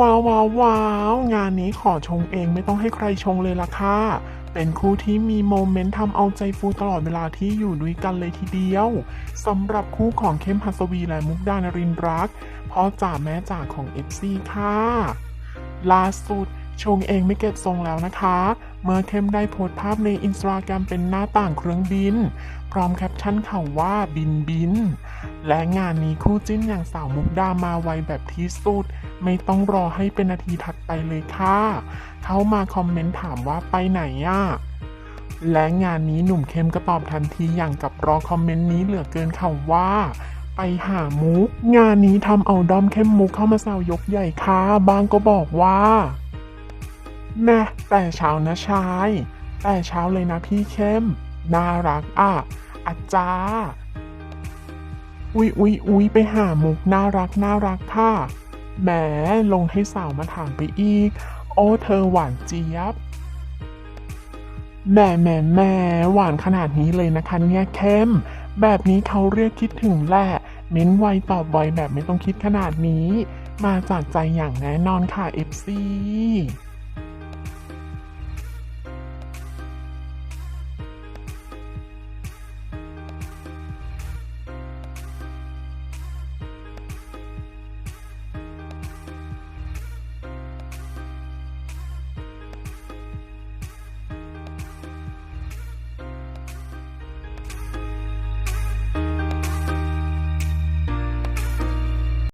ว้าวว้าวว้าวงานนี้ขอชงเองไม่ต้องให้ใครชงเลยล่ะค่ะ เป็นคู่ที่มีโมเมนต์ทำเอาใจฟูตลอดเวลาที่อยู่ด้วยกันเลยทีเดียวสำหรับคู่ของเข้มหัสวีและมุกดานรินรักพ่อจ่าแม่จ่าของ FC ค่ะล่าสุดชงเองไม่เก็บทรงแล้วนะคะ เมื่อเข้มได้โพสต์ภาพในอินสตาแกรมเป็นหน้าต่างเครื่องบิน พร้อมแคปชั่นข่าวว่าบินบิน และงานนี้คู่จิ้นอย่างสาวมุกดามาไวแบบที่สุด ไม่ต้องรอให้เป็นนาทีถัดไปเลยค่ะ เข้ามาคอมเมนต์ถามว่าไปไหนอะและงานนี้หนุ่มเข้มก็ตอบทันทีอย่างกับรอคอมเมนต์นี้เหลือเกินค่ะว่า ไปหามุก งานนี้ทำเอาดอมเข้มมุกเข้ามาแซวยกใหญ่ค่ะบางก็บอกว่าแม่แต่เช้านะชาย แต่เช้าเลยนะพี่เข้ม น่ารักอะอาจารย์ อุ๊ยอุ๊ยอุ๊ยไปหามุกน่ารักน่ารักค่ะแหมลงให้สาวมาถามไปอีก โอ้เธอหวานเจี๊ยบแหมแหมแหมหวานขนาดนี้เลยนะคะเนี่ยเข้ม แบบนี้เขาเรียกคิดถึงแหละเน้นไวตอบไวแบบไม่ต้องคิดขนาดนี้ มาจากใจอย่างแน่นอนค่ะ FC